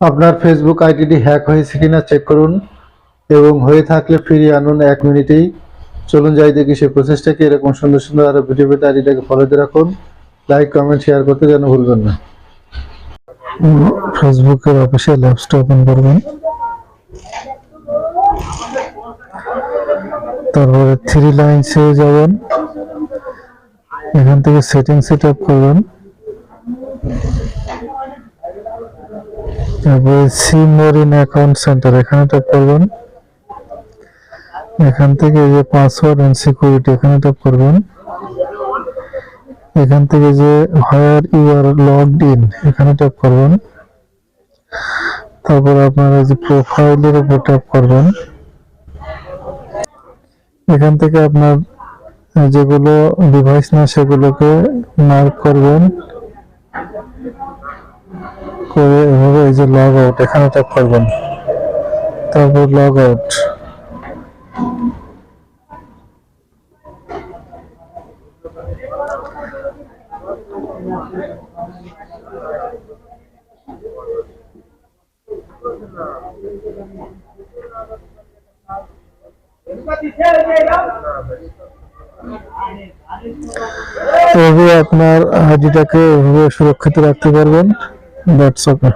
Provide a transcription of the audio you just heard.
আপনার ফেসবুক আইডিটি হ্যাক হয়েছে কিনা চেক করুন এবং হয়ে থাকলে ফিরিয়ে আনুন এক মিনিটেই। চলুন যাই দেখি সেই প্রসেসটাকে এরকম সুন্দর সুন্দর আরও ভিডিও পেতে আইডিটাকে ফলো দিয়ে রাখুন। লাইক কমেন্ট শেয়ার করতে যেন ভুলবেন না। ফেসবুকের অফিসিয়াল অ্যাপসটা ওপেন করবেন। তারপরে থ্রি লাইনসে যাবেন। এখান থেকে সেটিং সেট আপ করবেন। অ্যাকাউন্ট সেন্টার, এখানে করবেন। এখান থেকে যে পাসওয়ার্ড এন্ড সিকিউরিটি এখানে ইন এখানে তারপর আপনারা যে প্রোফাইলের উপর ট্যাপ করবেন। এখান থেকে আপনার যেগুলো ডিভাইস না, সেগুলোকে মার্ক করবেন। করে লগ আউট এখানে ট্যাপ করবেন। তারপর লগ আউট আপনার আইডিটাকে সুরক্ষিত রাখতে পারবেন। That's okay